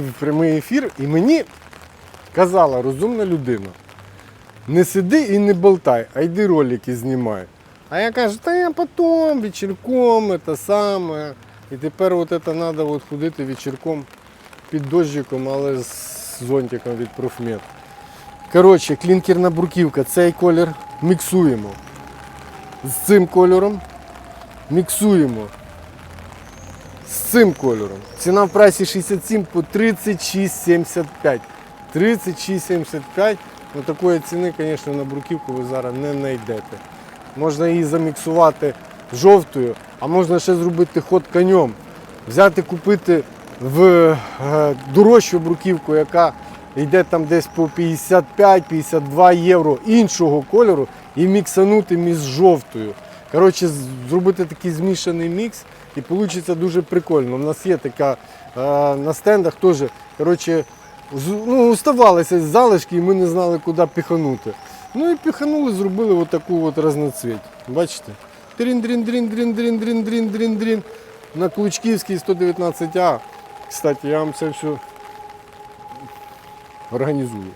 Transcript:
в прямий ефір, і мені казала розумна людина. Не сиди і не болтай, а йди ролики знімай. А я кажу, та я потом, вечірком, це саме. І тепер от це треба от ходити вечірком під дощиком, але з зонтиком від профмет. Коротше, клінкерна бруківка, цей колір міксуємо. З цим кольором міксуємо. Цим кольором. Ціна в прайсі 67 по 36,75. 36,75. Ну, такої ціни, звісно, на бруківку ви зараз не знайдете. Можна її заміксувати жовтою, а можна ще зробити ход конем. Взяти, купити в е, дорожчу бруківку, яка йде там десь по 55-52 євро іншого кольору, і міксанути між жовтою. Коротше, Зробити такий змішаний мікс і вийде дуже прикольно. У нас є така е, на стендах теж коротше, ну, уставалися залишки і ми не знали, куди піханути. Ну і піханули, зробили отаку от разноцвіт. Бачите? Трін-дрін-дрін-дрін-дрін-дрін-дрін-дрін. На Клучківській 119А. Кстати, я вам це все організую.